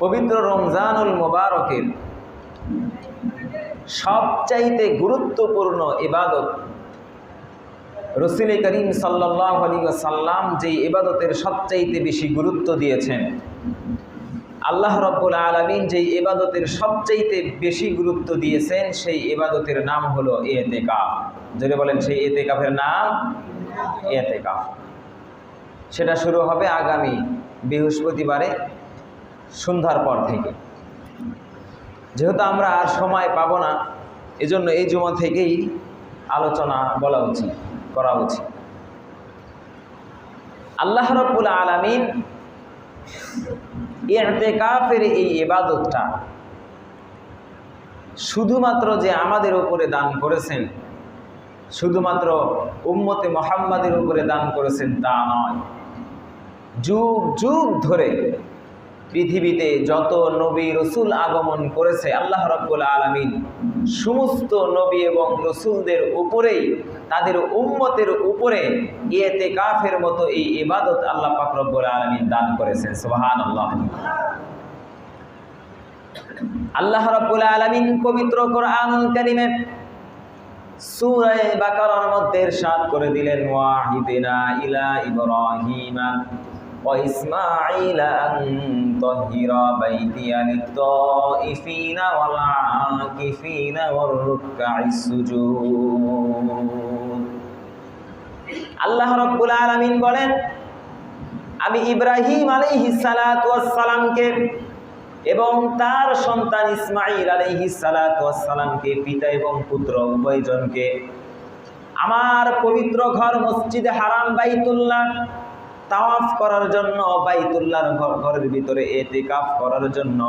পবিত্র রমজানুল মোবারকের সবচাইতে গুরুত্বপূর্ণ ইবাদত রসুল করিম সাল্লাহ সাল্লাম যে ইবাদতের সবচাইতে বেশি গুরুত্ব দিয়েছেন, আল্লাহ রব্বুল আলমিন যেই এবাদতের সবচাইতে বেশি গুরুত্ব দিয়েছেন, সেই এবাদতের নাম হলো এতেকাফ। যদি বলেন, সেই এতেকাফের নাম এতে এতেকাফ। সেটা শুরু হবে আগামী বৃহস্পতিবারে সন্ধ্যার পর থেকে। যেহেতু আমরা আর সময় পাবো না, এজন্য এই জমা থেকেই আলোচনা বলা উচিত, করা উচিত। আল্লাহ রব্বুল আলমিন এতেকাফের এই এবাদতটা শুধুমাত্র যে আমাদের উপরে দান করেছেন, শুধুমাত্র উম্মতে মোহাম্মদের উপরে দান করেছেন তা নয়। যুগ যুগ ধরে পৃথিবীতে যত নবী রসুল আগমন করেছে, আল্লাহ রব্বুল আলমিন সমস্ত নবী এবং রসুলদের উপরেই, তাদের উম্মতের উপরে ইয়েতে কাফের মতো এই ইবাদত আল্লাহ পাক রব্বুল আলমিন দান করেছেন। সোহান আল্লাহ আল্লাহ রব্বুল আলমিন পবিত্র কোরআনুল কারিমে সূরায়ে বাকারার মধ্যে ইরশাদ করে দিলেন, ওয়াহিদিনা ইলা ইব্রাহিমা। وإسماعيل أن طهر بيتي للطائفين والعاكفين والركع السجود আল্লাহ রব্বুল আলামিন বলেন আমি ইব্রাহিম আলাইহিস সালাতু ওয়াস সালামকে এবং তার সন্তান ইসমাইল আলাইহিস সালাতু ওয়াস সালামকে পিতা এবং পুত্র উভয়জনকে আমার পবিত্র ঘর মসজিদে হারাম বাইতুল্লাহ তাওয়াফ করার জন্য, বাইতুল্লাহর ঘর ঘরের ভিতরে এতেকাফ করার জন্য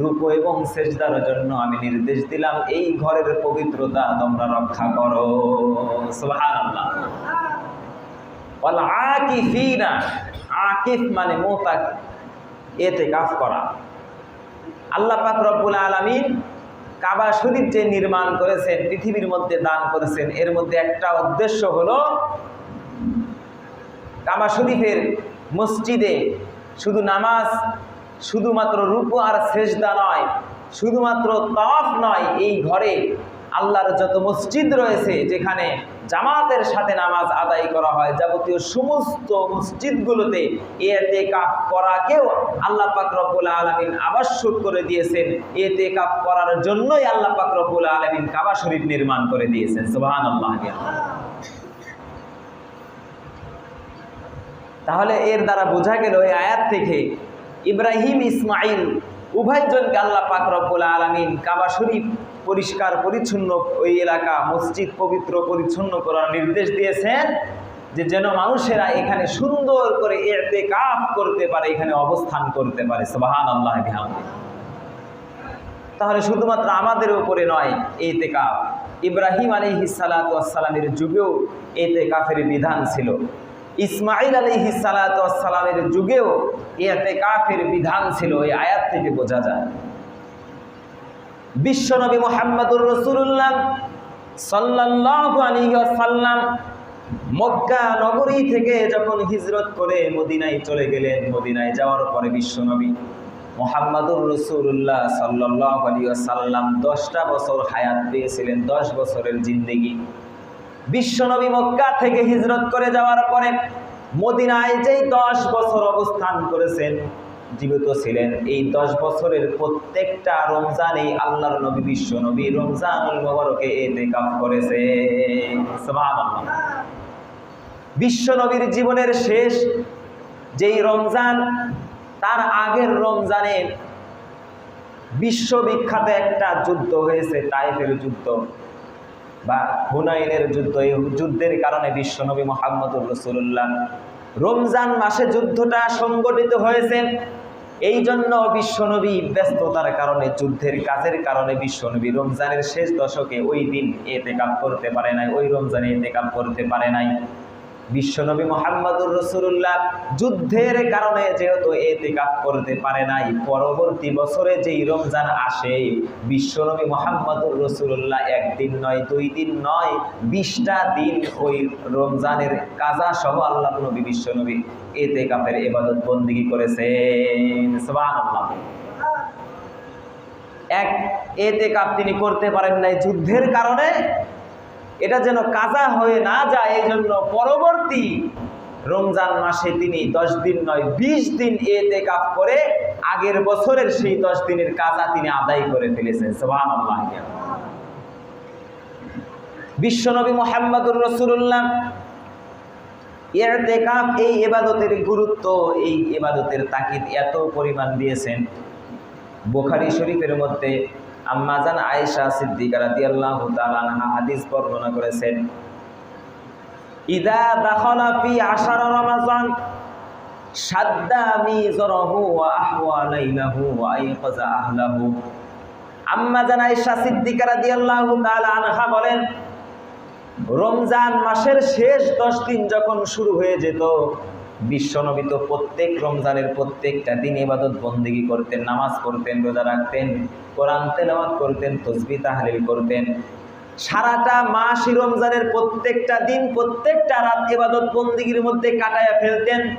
রূপ এবং সেজদার জন্য আমি নির্দেশ দিলাম, এই ঘরের পবিত্রতা তোমরা রক্ষা করো। সুবহানাল্লাহ। ওয়াল আকিফিনা আকিফ মানে মোতাক, এতেকাফ করা। আল্লাহ পাক রব্বুল আলামিন কাবা শরীফ যে নির্মাণ করেছেন, পৃথিবীর মধ্যে দান করেছেন, এর মধ্যে একটা উদ্দেশ্য হলো কাবা শরীফের মসজিদে শুধু নামাজ, শুধুমাত্র রূপ আর সেজদা নয়, শুধুমাত্র তাওয়াফ নয়, এই ঘরে আল্লাহর যত মসজিদ রয়েছে, যেখানে জামাতের সাথে নামাজ আদায় করা হয়, যাবতীয় সমস্ত মসজিদগুলোতে এতে কাপ করাকেও আল্লাহ পাক রব্বুল আলমিন আবশ্যক করে দিয়েছেন। এতে কাপ করার জন্যই আল্লাহ পাক রব্বুল আলমিন কাবা শরীফ নির্মাণ করে দিয়েছেন। সুবাহান আল্লাহ তাহলে এর দ্বারা বোঝা গেল এই আয়াত থেকে ইব্রাহিম ইসমাইল উভয়জনকে আল্লাহ পাক রব্বুল আলমিন কাবা শরীফ পরিষ্কার, পরিচ্ছন্ন ওই এলাকা, মসজিদ পবিত্র, পরিচ্ছন্ন করার নির্দেশ দিয়েছেন যে যেন মানুষেরা এখানে সুন্দর করে এতে কাপ করতে পারে, এখানে অবস্থান করতে পারে। সবাহান আল্লাহ তাহলে শুধুমাত্র আমাদের উপরে নয় এতে কাপ ইব্রাহিম আলী সালাতামের যুগেও এতে কাফের বিধান ছিল। ইসমাইল আলহি সালাতামের যুগেও এতে কাফের বিধান ছিল, এই আয়াত থেকে বোঝা যায়। বিশ্বনবী মোহাম্মদুর আলী সাল্লাম মক্কা নগরী থেকে যখন হিজরত করে মদিনায় চলে গেলেন, মদিনায় যাওয়ার পরে বিশ্বনবী মোহাম্মদুর রসুল্লাহ সাল্লাহ আলী সাল্লাম দশটা বছর হায়াত পেয়েছিলেন, দশ বছরের জিন্দেগি। বিশ্বনবী মক্কা থেকে হিজরত করে যাওয়ার পরে মদিনায় যেই দশ বছর অবস্থান করেছেন, জীবিত ছিলেন। এই দশ বছরের প্রত্যেকটা রমজানে আল্লাহর নবী বিশ্ব নবী রমজানুল করেছে। বিশ্ব নবীর জীবনের শেষ যেই রমজান, তার আগের রমজানে বিশ্ববিখ্যাত একটা যুদ্ধ হয়েছে, তাইফের যুদ্ধ। বা হুনাইনের যুদ্ধ, এই যুদ্ধের কারণে বিশ্বনবী মোহাম্মদুর রসুল্লাহ রমজান মাসে যুদ্ধটা সংগঠিত হয়েছে। এই জন্য বিশ্বনবী ব্যস্ততার কারণে, যুদ্ধের কাজের কারণে বিশ্বনবী রমজানের শেষ দশকে ওই দিন এতে কাপ করতে পারে নাই, ওই রমজানে এতে কাপ করতে পারে নাই। বিশ্বনবী মোহাম্মদুর রসুল্লাহ যুদ্ধের কারণে যেহেতু এতেকাফ করতে পারে নাই, পরবর্তী বছরে যেই রমজান আসে, বিশ্বনবী মোহাম্মদুর রসুল্লাহ একদিন নয়, দুই দিন নয়, বিশটা দিন ওই রমজানের কাজা সহ আল্লাহ নবী বিশ্বনবী এতেকাফের এবাদত বন্দিগি করেছেন। এক এতে কাপ তিনি করতে পারেন নাই যুদ্ধের কারণে এটা যেন কাজা হয়ে না যায় এই জন্য পরবর্তী রমজান মাসে তিনি দশ দিন নয়, বিশ দিন এতে কাপ করে আগের বছরের সেই দশ দিনের কাজা তিনি আদায় করে ফেলেছেন সোহান বিশ্বনবী মোহাম্মদুর রসুল্লাহ এতেকাফ, এই এবাদতের গুরুত্ব, এই এবাদতের তাকিদ এত পরিমাণ দিয়েছেন। বোখারি শরীফের মধ্যে আম্মাজান আয়েশা সিদ্দিকা রাদিয়াল্লাহু তাআলা আনহা হাদিস বর্ণনা করেছেন। ইদা দাখালা ফি আশার রমাজান, সাদ্দা মিজরাহু ওয়া আহওয়া লাইলাহু ওয়া আইকাযা আহলাহু। আম্মাজান আয়েশা সিদ্দিকা রাদিয়াল্লাহু তাআলা আনহা বলেন, রমজান মাসের শেষ দশ দিন যখন শুরু হয়ে যেত বিশ্বনবী তো প্রত্যেক রমজানের প্রত্যেকটা দিন ইবাদত বন্দিগি করতেন, নামাজ পড়তেন, রোজা রাখতেন, কোরআন তেলাওয়াত করতেন, তসবি তাহলিল করতেন। সারাটা মাসই রমজানের প্রত্যেকটা দিন, প্রত্যেকটা রাত ইবাদত বন্দিগির মধ্যে কাটায়া ফেলতেন।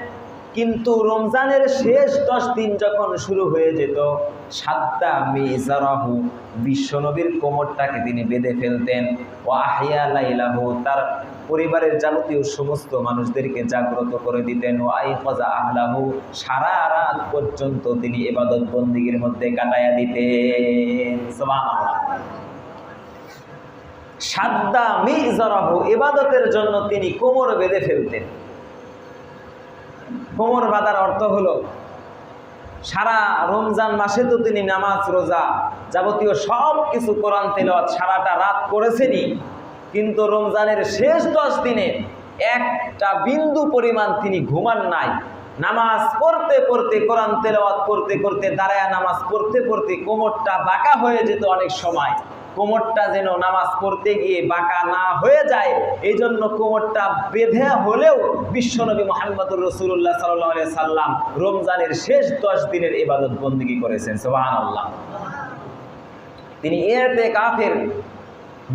কিন্তু রমজানের শেষ দশ দিন যখন শুরু হয়ে যেত সাতটা মেজারাহু, বিশ্বনবীর কোমরটাকে তিনি বেঁধে ফেলতেন। ও আহিয়া লাইলাহু, তার পরিবারের যাবতীয় সমস্ত মানুষদেরকে জাগ্রত করে দিতেন। ও আই ফজা আহলাহু, সারা রাত পর্যন্ত তিনি এবাদত বন্দিগির মধ্যে কাটাইয়া দিতেন। সাদ্দা মিজারাহু, ইবাদতের জন্য তিনি কোমর বেঁধে ফেলতেন। কোমর বাঁধার অর্থ হলো, সারা রমজান মাসে তো তিনি নামাজ, রোজা যাবতীয় সব কিছু কোরআন তেলাওয়াত সারাটা রাত করেছেনই। কিন্তু রমজানের শেষ দশ দিনে একটা বিন্দু পরিমাণ তিনি ঘুমান নাই। নামাজ পড়তে পড়তে, কোরআন তেলাওয়াত করতে করতে, দাঁড়ায় নামাজ পড়তে পড়তে কোমরটা বাঁকা হয়ে যেত অনেক সময়। কোমরটা যেন নামাজ পড়তে গিয়ে বাঁকা না হয়ে যায় এই জন্য কোমরটা বেঁধে হলেও বিশ্বনবী মোহাম্মদুর রসুল্লাহ সাল্লাহ সাল্লাম রমজানের শেষ দশ দিনের ইবাদত বন্দিগি করেছেন। সোহান আল্লাহ তিনি এতে কাফের।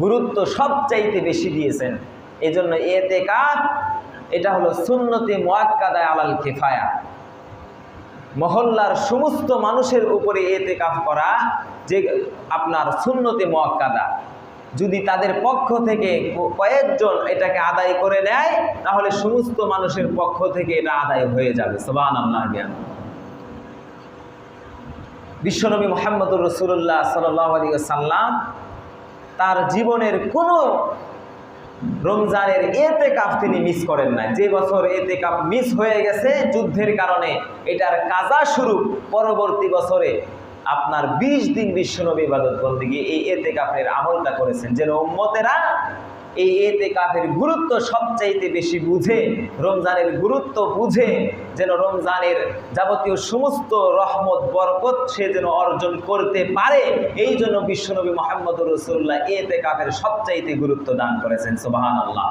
গুরুত্ব সবচাইতে বেশি দিয়েছেন। এই জন্য এতে কাফ এটা হলো সুন্নতি মোয়াক্কাদায় আলাল কেফায়া। মহল্লার সমস্ত মানুষের উপরে এতে কাফ করা যে আপনার সুন্নতে মোয়াক্কাদা। যদি তাদের পক্ষ থেকে কয়েকজন এটাকে আদায় করে নেয়, তাহলে সমস্ত মানুষের পক্ষ থেকে এটা আদায় হয়ে যাবে। সোবান আল্লাহ জ্ঞান। বিশ্বনবী মোহাম্মদুর রসুল্লাহ সাল্লাম তার জীবনের কোনো রমজানের এতে কাপ তিনি মিস করেন না যে বছর এতে কাপ মিস হয়ে গেছে যুদ্ধের কারণে, এটার কাজা শুরু পরবর্তী বছরে আপনার ২০ দিন বিশ্বনবী ইবাদত বন্দিগি এই এতে কাপের আমলটা করেছেন। যেন উম্মতেরা এই এতে কাপের গুরুত্ব সবচাইতে বেশি বুঝে, রমজানের গুরুত্ব বুঝে, যেন রমজানের যাবতীয় সমস্ত রহমত, বরকত সে যেন অর্জন করতে পারে। এই জন্য বিশ্বনবী মোহাম্মদ রসুল্লাহ এতে কাপের সবচাইতে গুরুত্ব দান করেছেন সুবাহান আল্লাহ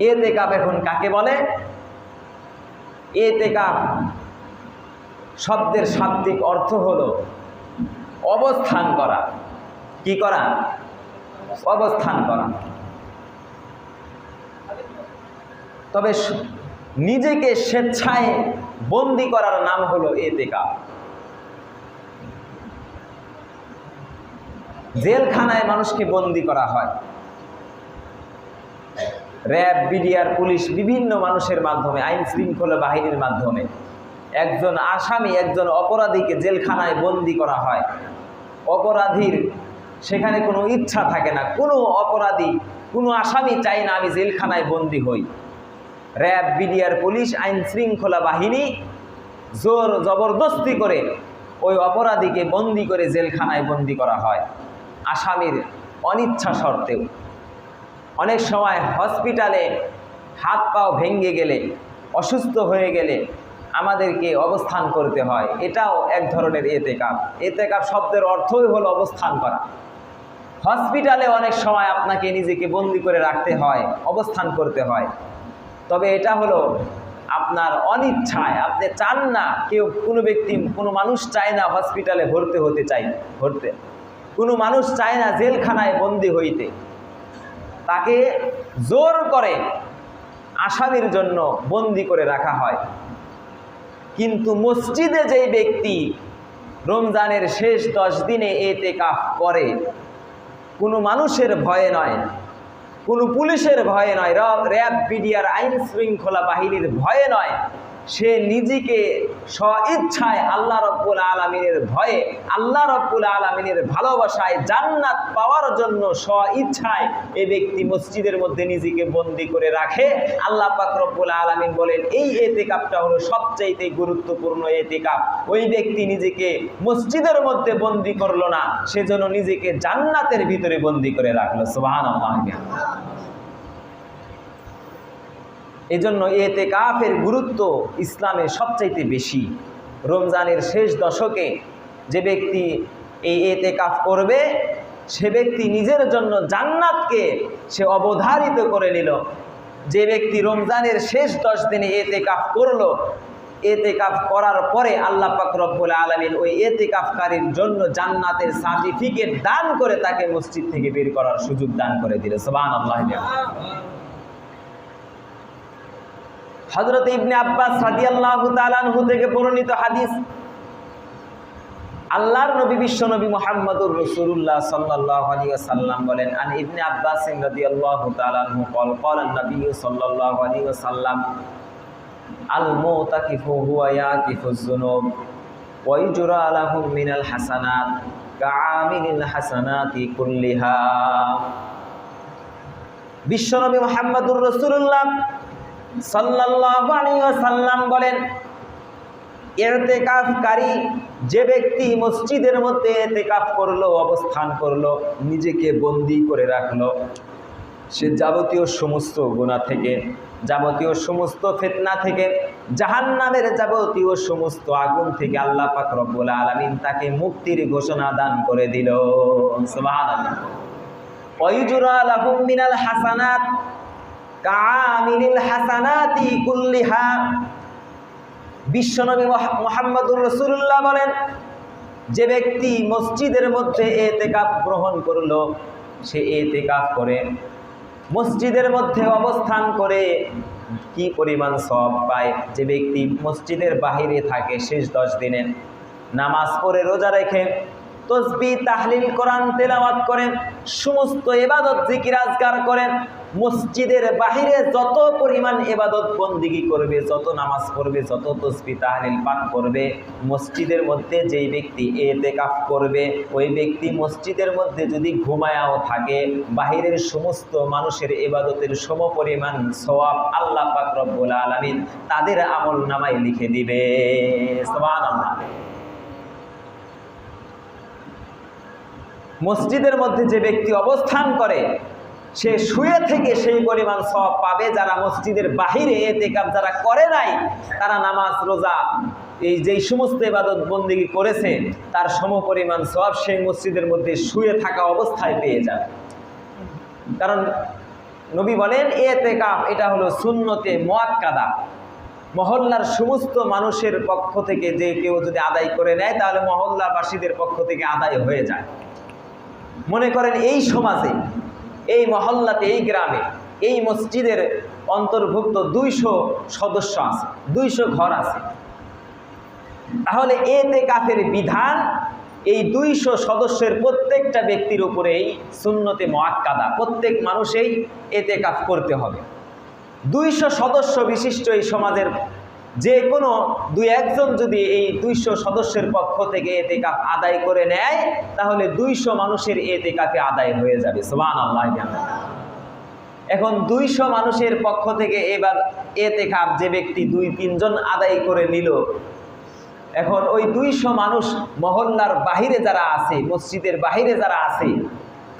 এতে কাপ এখন কাকে বলে? এতে কাপ শব্দের শাব্দিক অর্থ হলো অবস্থান করা। কি করা? অবস্থান করা। তবে নিজেকে স্বেচ্ছায় বন্দি করার নাম হলো এতেকা। জেলখানায় মানুষকে বন্দি করা হয়। র্যাব, বিডিআর, পুলিশ বিভিন্ন মানুষের মাধ্যমে, আইন শৃঙ্খলা বাহিনীর মাধ্যমে। একজন আসামি, একজন অপরাধীকে জেলখানায় বন্দি করা হয়। অপরাধীর সেখানে কোনো ইচ্ছা থাকে না, কোনো অপরাধী, কোনো আসামি চাই না আমি জেলখানায় বন্দি হই। র্যাব, বিডিআর, পুলিশ, আইন শৃঙ্খলা বাহিনী জোর জবরদস্তি করে ওই অপরাধীকে বন্দি করে জেলখানায় বন্দি করা হয়, আসামির অনিচ্ছা সত্ত্বেও। অনেক সময় হসপিটালে হাত পাও ভেঙে গেলে, অসুস্থ হয়ে গেলে আমাদেরকে অবস্থান করতে হয়। এটাও এক ধরনের এতে কাপ এতে কাপ শব্দের অর্থই হলো অবস্থান করা। হসপিটালে অনেক সময় আপনাকে নিজেকে বন্দি করে রাখতে হয়, অবস্থান করতে হয়। তবে এটা হলো আপনার অনিচ্ছায়, আপনি চান না কেউ কোনো ব্যক্তি, কোনো মানুষ চায় না হসপিটালে ভর্তি হতে চাই, ভরতে। কোনো মানুষ চায় না জেলখানায় বন্দি হইতে। তাকে জোর করে আসামির জন্য বন্দি করে রাখা হয়। কিন্তু মসজিদে যেই ব্যক্তি রমজানের শেষ দশ দিনে এতে কাফ করে কোনো মানুষের ভয়ে নয়। কোনো পুলিশের ভয়ে নয়। র্যাব, বিডিআর আইন শৃঙ্খলা বাহিনীর ভয়ে নয়। সে নিজেকে স্ব ইচ্ছায় আল্লাহ রব্বুল আলমিনের ভয়ে, আল্লাহ রব্বুল আলমিনের ভালোবাসায় জান্নাত পাওয়ার জন্য স্ব ইচ্ছায় এ ব্যক্তি মসজিদের মধ্যে নিজেকে বন্দি করে রাখে। আল্লাহ পাক রব্বুল আলমিন বলেন, এই এতেকাপটা হলো সবচাইতে গুরুত্বপূর্ণ এতেকাপ। ওই ব্যক্তি নিজেকে মসজিদের মধ্যে বন্দি করল না সেজন্য নিজেকে জান্নাতের ভিতরে বন্দি করে রাখল। সুবাহ এজন্য এতে কাফের গুরুত্ব ইসলামে সবচাইতে বেশি। রমজানের শেষ দশকে যে ব্যক্তি এই এতে কাফ করবে, সে ব্যক্তি নিজের জন্য জান্নাতকে সে অবধারিত করে নিল। যে ব্যক্তি রমজানের শেষ দশ দিনে এতে কাফ করল, এতে কাফ করার পরে আল্লাহ পাক রব্বুল আলমিন ওই এতে কাফকারীর জন্য জান্নাতের সার্টিফিকেট দান করে তাকে মসজিদ থেকে বের করার সুযোগ দান করে দিল। সোবান আল্লাহ হজরত ইবনে আব্বাস রাজিয়াল্লাহ তালানহু থেকে প্রণীত হাদিস, আল্লাহর নবী বিশ্ব নবী মোহাম্মদুর রসুল্লাহ সাল্লাহ আলী সাল্লাম বলেন, আন ইবনে আব্বাস রাজি আল্লাহ তালানহু কল কল নবী সাল্লাহ আলী সাল্লাম আল মোতাকিফু হুয়া ইয়াকিফুজ যুনুব, ওয়া ইজরা লাহুম মিনাল হাসানাত কামিলিল হাসানাতি কুল্লিহা। বিশ্বনবী মোহাম্মদুর রসুল্লাহ ওয়াসাল্লাম বলেন, এতেকাফকারী যে ব্যক্তি মসজিদের মধ্যে এতেকাফ করল, অবস্থান করল, নিজেকে বন্দি করে রাখল, সে যাবতীয় সমস্ত গুণা থেকে, যাবতীয় সমস্ত ফিতনা থেকে, জাহান্নামের যাবতীয় সমস্ত আগুন থেকে আল্লাহ পাক রব্বুল আলামিন তাকে মুক্তির ঘোষণা দান করে দিল। হাসানাত বিশ্বনবী মহা- মোহাম্মদুর রসুল্লাহ বলেন, যে ব্যক্তি মসজিদের মধ্যে এতেকাপ গ্রহণ করল, সে এতেকাপ করে। মসজিদের মধ্যে অবস্থান করে কি পরিমাণ সব পায়? যে ব্যক্তি মসজিদের বাহিরে থাকে শেষ দশ দিনে, নামাজ পড়ে রোজা রেখে, তসবি, তাহলিল, কোরআন তেলাওয়াত করেন সমস্ত এবাদত জিকির আজগার করেন মসজিদের বাহিরে যত পরিমাণ এবাদত বন্দিগি করবে, যত নামাজ পড়বে, যত তসবি তাহলিল পাঠ করবে, মসজিদের মধ্যে যেই ব্যক্তি এতেকাফ করবে, ওই ব্যক্তি মসজিদের মধ্যে যদি ঘুমায়াও থাকে, বাহিরের সমস্ত মানুষের এবাদতের সম পরিমাণ সওয়াব আল্লাহ পাক রব্বুল আলামিন তাদের আমল নামায় লিখে দিবে। মসজিদের মধ্যে যে ব্যক্তি অবস্থান করে সে শুয়ে থেকে সেই পরিমাণ সব পাবে যারা মসজিদের বাহিরে এতেকাপ যারা করে নাই, তারা নামাজ, রোজা, এই যেই সমস্ত ইবাদত বন্দিগি করেছে, তার সম পরিমাণ সব সেই মসজিদের মধ্যে শুয়ে থাকা অবস্থায় পেয়ে যাবে। কারণ নবী বলেন, এতেকাপ, এটা হলো সুন্নতে মোয়াক্কাদা মহল্লার সমস্ত মানুষের পক্ষ থেকে যে কেউ যদি আদায় করে নেয়, তাহলে মহল্লাবাসীদের পক্ষ থেকে আদায় হয়ে যায়। মনে করেন এই সমাজে এই মহল্লাতে, এই গ্রামে, এই মসজিদের অন্তর্ভুক্ত দুইশো সদস্য আছে, দুইশো ঘর আছে। তাহলে এতে কাফের বিধান, এই দুইশো সদস্যের প্রত্যেকটা ব্যক্তির উপরেই সুন্নতে মোয়াক্কাদা, প্রত্যেক মানুষেই এতে কাফ করতে হবে। দুইশো সদস্য বিশিষ্ট এই সমাজের যে কোনো দুই একজন যদি এই দুইশো সদস্যের পক্ষ থেকে এতে কাপ আদায় করে নেয়, তাহলে দুইশো মানুষের এতে কাপে আদায় হয়ে যাবে। সোহান আল্লাহ। এখন দুইশো মানুষের পক্ষ থেকে এবার এতে কাপ যে ব্যক্তি দুই তিনজন আদায় করে নিল, এখন ওই দুইশো মানুষ মহল্লার বাহিরে যারা আছে, মসজিদের বাহিরে যারা আছে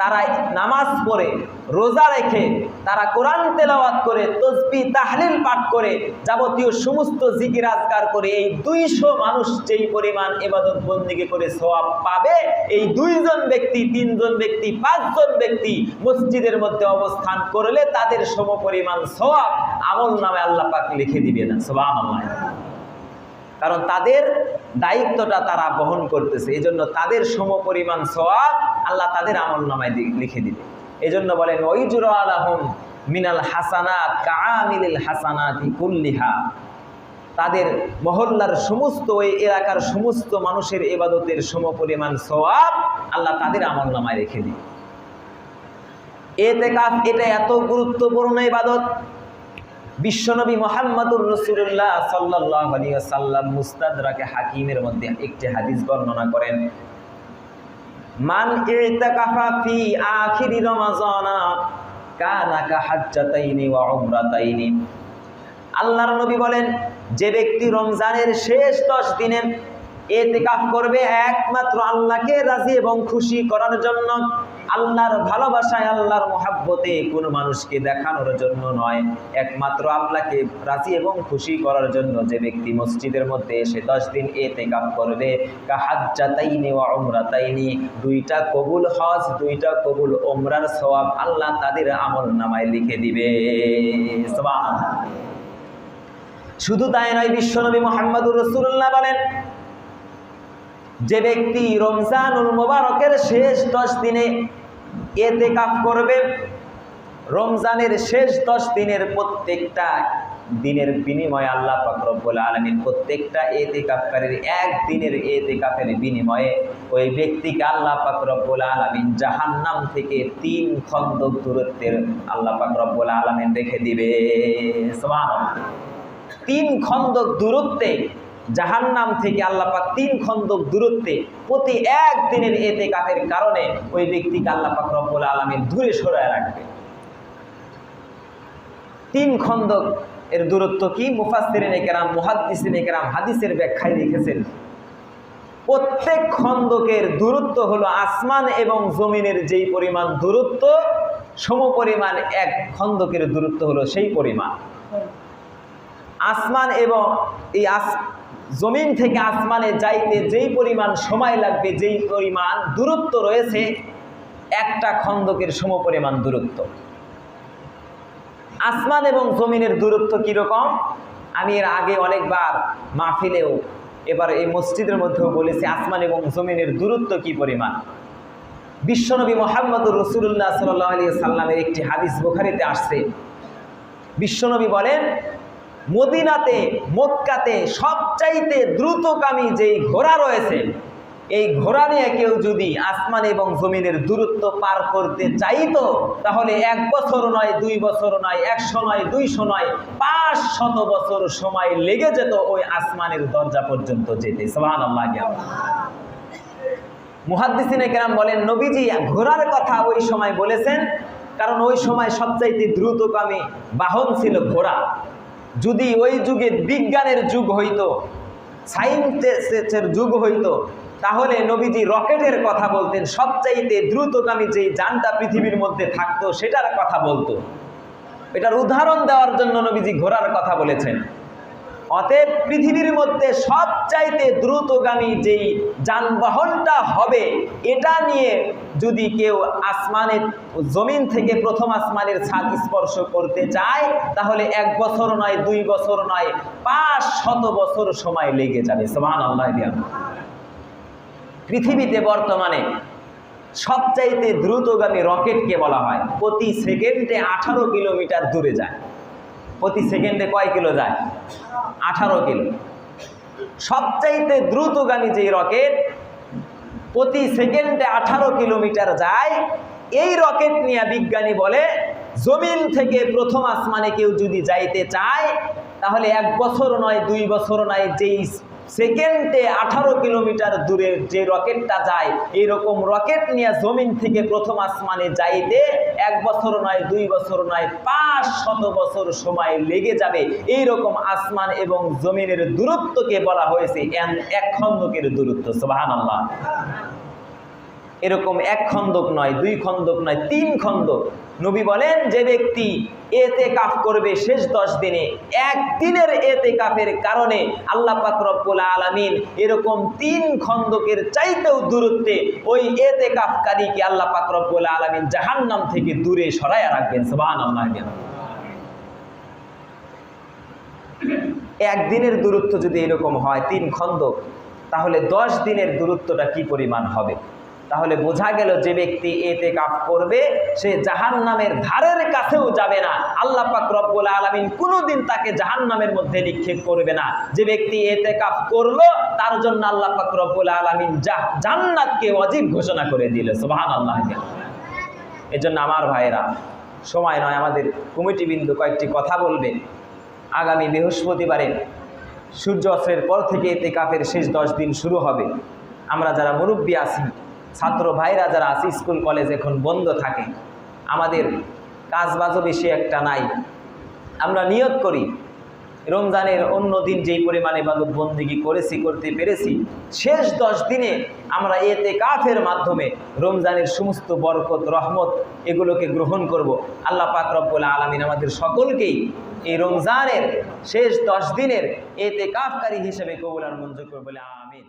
তারা নামাজ পড়ে, রোজা রেখে, তারা কোরআন তেলাওয়াত করে, তসবি, তাহলিল পাঠ করে, যাবতীয় সমস্ত জিকির আজকার করে, এই দুইশো মানুষ যেই পরিমাণ এবাদত বন্দিকে করে সোয়াব পাবে, এই দুইজন ব্যক্তি, তিনজন ব্যক্তি, পাঁচজন ব্যক্তি মসজিদের মধ্যে অবস্থান করলে তাদের সম পরিমাণ সোয়াব আমল নামে আল্লাহ পাক লিখে দিবে না। সোবাহ আল্লাহ কারণ তাদের দায়িত্বটা তারা বহন করতেছে। এই জন্য তাদের সম পরিমাণ সোয়াব আল্লাহ তাদের আমল নামায় লিখে দিবে। এই জন্য বলেন ওইজুর আলহম মিনাল হাসানাত কামিলিল হাসানাতি কুল্লিহা। তাদের মহল্লার সমস্ত, ওই এলাকার সমস্ত মানুষের এবাদতের সম পরিমাণ সোয়াব আল্লাহ তাদের আমল নামায় রেখে দিবে। এতে কাপ এটা এত গুরুত্বপূর্ণ ইবাদত বিশ্বনবী মোহাম্মদুর রসুল্লাহ সাল্লাহ সাল্লাম মুস্তাদরাকে হাকিমের মধ্যে একটি হাদিস বর্ণনা করেন। মান আখিরি আল্লাহর নবী বলেন, যে ব্যক্তি রমজানের শেষ দশ দিনে এতেকাফ করবে একমাত্র আল্লাহকে রাজি এবং খুশি করার জন্য। আল্লাহর ভালোবাসায়, আল্লাহর মহাব্বতে কোনো মানুষকে দেখানোর জন্য নয়। একমাত্র আল্লাহকে রাজি এবং খুশি করার জন্য যে ব্যক্তি মসজিদের মধ্যে এসে দশ দিন এতেকাফ করবে, কাহাজ্জাতাইনি ওয়া উমরাতাইনি, দুইটা কবুল হজ, দুইটা কবুল ওমরার সওয়াব আল্লাহ তাদের আমল নামায় লিখে দিবে। শুধু তাই নয়, বিশ্বনবী মোহাম্মদুর রসুল্লাহ বলেন যে ব্যক্তি রমজানুল মোবারকের শেষ দশ দিনে এতে কাপ করবে, রমজানের শেষ দশ দিনের প্রত্যেকটা দিনের বিনিময়ে আল্লাহ পাকরব্বুল আলমীর প্রত্যেকটা এতে কাপকারীর এক দিনের এতে কাপের বিনিময়ে ওই ব্যক্তিকে আল্লাহ পাকরব্বুল আলমিন জাহান্নাম থেকে তিন খন্দক দূরত্বের আল্লাহ পাকরব্বুল আলমিন রেখে দিবে। তিন খন্দক দূরত্বে জাহান্নাম থেকে আল্লাহ পাক তিন খন্দক দূরত্বে প্রতি এক দিনের এতে কাফের কারণে ওই ব্যক্তিকে আল্লাহ পাক রব্বুল আলমীর দূরে সরায় রাখবে। তিন খন্দক এর দূরত্ব কি? মুফাসসিরিন কেরাম মুহাদ্দিসিন কেরাম হাদিসের ব্যাখ্যায় লিখেছেন। প্রত্যেক খন্দকের দূরত্ব হলো আসমান এবং জমিনের যেই পরিমাণ দূরত্ব সম পরিমাণ এক খন্দকের দূরত্ব হলো সেই পরিমাণ। আসমান এবং এই জমিন থেকে আসমানে যাইতে যেই পরিমাণ সময় লাগবে, যেই পরিমাণ দূরত্ব রয়েছে, একটা খন্দকের সম পরিমাণ দূরত্ব। আসমান এবং জমিনের দূরত্ব কীরকম? আমি এর আগে অনেকবার মাহফিলেও এবার এই মসজিদের মধ্যেও বলেছি, আসমান এবং জমিনের দূরত্ব কি পরিমাণ? বিশ্বনবী মোহাম্মদুর রসুল্লাহ সাল্লাহ আলী সাল্লামের একটি হাদিস বোখারিতে আসছে। বিশ্বনবী বলেন মদিনাতে, মক্কাতে সবচাইতে দ্রুতকামী যেই ঘোড়া রয়েছে, এই ঘোড়া নিয়ে কেউ যদি আসমান এবং জমিনের দূরত্ব পার করতে চাইতো, তাহলে এক বছর নয়, দুই বছর নয়, একশো নয়, দুইশো নয় পাঁচ শত বছর সময় লেগে যেত ওই আসমানের দরজা পর্যন্ত যেতে। সোহান মুহাদ্দিসিনে কেরাম বলেন, নবীজি ঘোড়ার কথা ওই সময় বলেছেন, কারণ ওই সময় সবচাইতে দ্রুতকামী বাহন ছিল ঘোড়া। যদি ওই যুগে বিজ্ঞানের যুগ হইতো সায়েন্সের যুগ হইতো, তাহলে নবীজি রকেটের কথা বলতেন। সবচাইতে দ্রুতগামী যেই যানটা পৃথিবীর মধ্যে থাকতো, সেটার কথা বলতো। এটার উদাহরণ দেওয়ার জন্য নবীজি ঘোরার কথা বলেছেন। অতএব পৃথিবীর মধ্যে সবচাইতে দ্রুতগামী যেই যানবাহনটা হবে, এটা নিয়ে যদি কেউ আসমানের জমিন থেকে প্রথম আসমানের ছাদ স্পর্শ করতে চায়, তাহলে এক বছর নয়, দুই বছর নয়, পাঁচ শত বছর সময় লেগে যাবে। সমান পৃথিবীতে বর্তমানে সবচাইতে দ্রুতগামী রকেটকে বলা হয়। প্রতি সেকেন্ডে আঠারো কিলোমিটার দূরে যায়। প্রতি সেকেন্ডে কয় কিলো যায়? আঠারো কিলো। সবচাইতে দ্রুতগামী যেই রকেট, প্রতি সেকেন্ডে আঠারো কিলোমিটার যায়। এই রকেট নিয়ে বিজ্ঞানী বলে, জমিন থেকে প্রথম আসমানে কেউ যদি যাইতে চায়, তাহলে এক বছর নয়, দুই বছর নয়, যেই সেকেন্ডে আঠারো কিলোমিটার দূরে যে রকেটটা যায় এরকম রকেট নিয়ে জমিন থেকে প্রথম আসমানে যাইতে এক বছর নয়, দুই বছর নয়, পাঁচ শত বছর সময় লেগে যাবে। এই রকম আসমান এবং জমিনের দূরত্বকে বলা হয়েছে এক খন্দকের দূরত্ব সোহান আল্লাহ এরকম এক খন্দক নয়, দুই খন্দক নয়, তিন খন্দক। নবী বলেন, যে ব্যক্তি এতে কাফ করবে শেষ দশ দিনে একদিনের এতে কাফের কারণে আল্লাহ পাক রব্বুল আলামিন এরকম তিন খন্দকের চাইতেও দূরত্বে ওই এতে কাফকারীকে আল্লাহ পাক রব্বুল আলামিন জাহান্নাম থেকে দূরে সরাইয়া রাখবেন। সুবহানাল্লাহ একদিনের দূরত্ব যদি এরকম হয়, তিন খন্দক, তাহলে দশ দিনের দূরত্বটা কি পরিমাণ হবে? তাহলে বোঝা গেল যে ব্যক্তি এতে কাফ করবে, সে জাহান নামের ধারের কাছেও যাবে না। আল্লাহ পাক রব্বুল আলমিন কোনোদিন তাকে জাহান নামের মধ্যে নিক্ষেপ করবে না। যে ব্যক্তি এতে কাফ করল, তার জন্য আল্লাহ পাক রব্বুল আলমিন জান্নাতকে অজীব ঘোষণা করে দিল। সুবাহান আল্লাহ এজন্য আমার ভাইয়েরা, সময় নয়, আমাদের কমিটি বিন্দু কয়েকটি কথা বলবে। আগামী বৃহস্পতিবারে সূর্য অস্ত্রের পর থেকে এতে কাপের শেষ দশ দিন শুরু হবে। আমরা যারা মুরব্বী আছি ছাত্র ভাইরা যারা আছে, স্কুল, কলেজ এখন বন্ধ থাকে, আমাদের কাজবাজও বেশি একটা নাই। আমরা নিয়ত করি, রমজানের অন্য দিন যেই পরিমাণে বাদক বন্দিগি করেছি, করতে পেরেছি, শেষ দশ দিনে আমরা এতে কাফের মাধ্যমে রমজানের সমস্ত বরকত, রহমত এগুলোকে গ্রহণ করব। আল্লাহ পাক রব্বুল আলমিন আমাদের সকলকেই এই রমজানের শেষ দশ দিনের এতে কাফকারী হিসেবে কবুল আর মঞ্জুর করবে বলে আমিন।